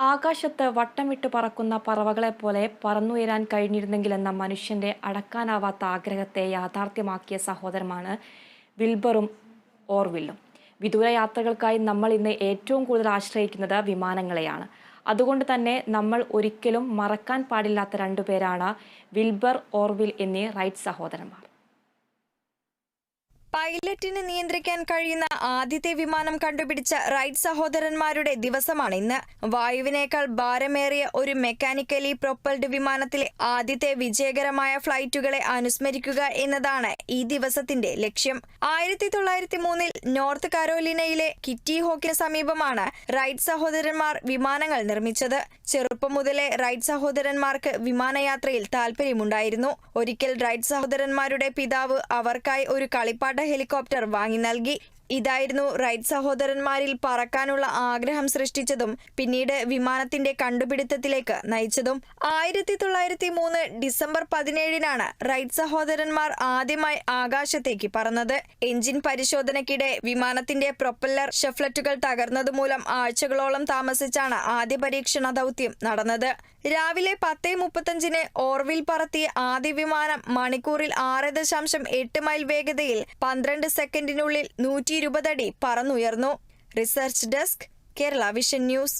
ആകാശത്ത് വട്ടമിട്ട് പറക്കുന്ന പറവകളെപ്പോലെ പറന്നുയരാൻ കഴിഞ്ഞിരുന്നെങ്കിലെന്ന മനുഷ്യന്റെ അടക്കാനാവാത്ത ആഗ്രഹത്തെ യാഥാർത്ഥ്യമാക്കിയ സഹോദരമാണ് വിൽബറും ഓർവില്ലും. വിദൂര യാത്രകൾക്കായി നമ്മൾ ഇന്ന് ഏറ്റവും കൂടുതൽ ആശ്രയിക്കുന്നത് വിമാനങ്ങളെയാണ്. അതുകൊണ്ട് തന്നെ നമ്മൾ ഒരിക്കലും മറക്കാൻ പാടില്ലാത്ത രണ്ടുപേരാണ് വിൽബർ ഓർവിൽ എന്നീ റൈറ്റ് സഹോദരന്മാർ. പൈലറ്റിന് നിയന്ത്രിക്കാൻ കഴിയുന്ന ആദ്യത്തെ വിമാനം കണ്ടുപിടിച്ച റൈറ്റ് സഹോദരന്മാരുടെ ദിവസമാണ് ഇന്ന്. വായുവിനേക്കാൾ ഭാരമേറിയ ഒരു മെക്കാനിക്കലി പ്രൊപ്പൽഡ് വിമാനത്തിലെ ആദ്യത്തെ വിജയകരമായ ഫ്ലൈറ്റുകളെ അനുസ്മരിക്കുക എന്നതാണ് ഈ ദിവസത്തിന്റെ ലക്ഷ്യം. ആയിരത്തി തൊള്ളായിരത്തി മൂന്നിൽ നോർത്ത് കരോലിനയിലെ കിറ്റി ഹോക്കിന് സമീപമാണ് റൈറ്റ് സഹോദരന്മാർ വിമാനങ്ങൾ നിർമ്മിച്ചത്. ചെറുപ്പം മുതലേ റൈറ്റ് സഹോദരന്മാർക്ക് വിമാനയാത്രയിൽ താല്പര്യമുണ്ടായിരുന്നു ഒരിക്കൽ റൈറ്റ് സഹോദരന്മാരുടെ പിതാവ് അവർക്കായി ഒരു കളിപ്പാട്ട ഹെലികോപ്റ്റർ വാങ്ങി നൽകി. ഇതായിരുന്നു റൈറ്റ് സഹോദരന്മാരിൽ പറക്കാനുള്ള ആഗ്രഹം സൃഷ്ടിച്ചതും പിന്നീട് വിമാനത്തിന്റെ കണ്ടുപിടുത്തത്തിലേക്ക് നയിച്ചതും. ആയിരത്തി തൊള്ളായിരത്തി മൂന്ന് ഡിസംബർ പതിനേഴിനാണ് റൈറ്റ് സഹോദരന്മാർ ആദ്യമായി ആകാശത്തേക്ക് പറന്നത്. എഞ്ചിൻ പരിശോധനയ്ക്കിടെ വിമാനത്തിന്റെ പ്രൊപ്പല്ലർ ഷെഫ്ലറ്റുകൾ തകർന്നതുമൂലം ആഴ്ചകളോളം താമസിച്ചാണ് ആദ്യ പരീക്ഷണ ദൗത്യം നടന്നത്. രാവിലെ പത്തേ മുപ്പത്തഞ്ചിന് ഓർവിൽ പറത്തിയ ആദ്യ വിമാനം മണിക്കൂറിൽ ആറ് ദശാംശം എട്ട് മൈൽ വേഗതയിൽ പന്ത്രണ്ട് സെക്കൻഡിനുള്ളിൽ നൂറ്റി ഇരുപത് അടി പറന്നുയർന്നു. Research desk Kerala vision news.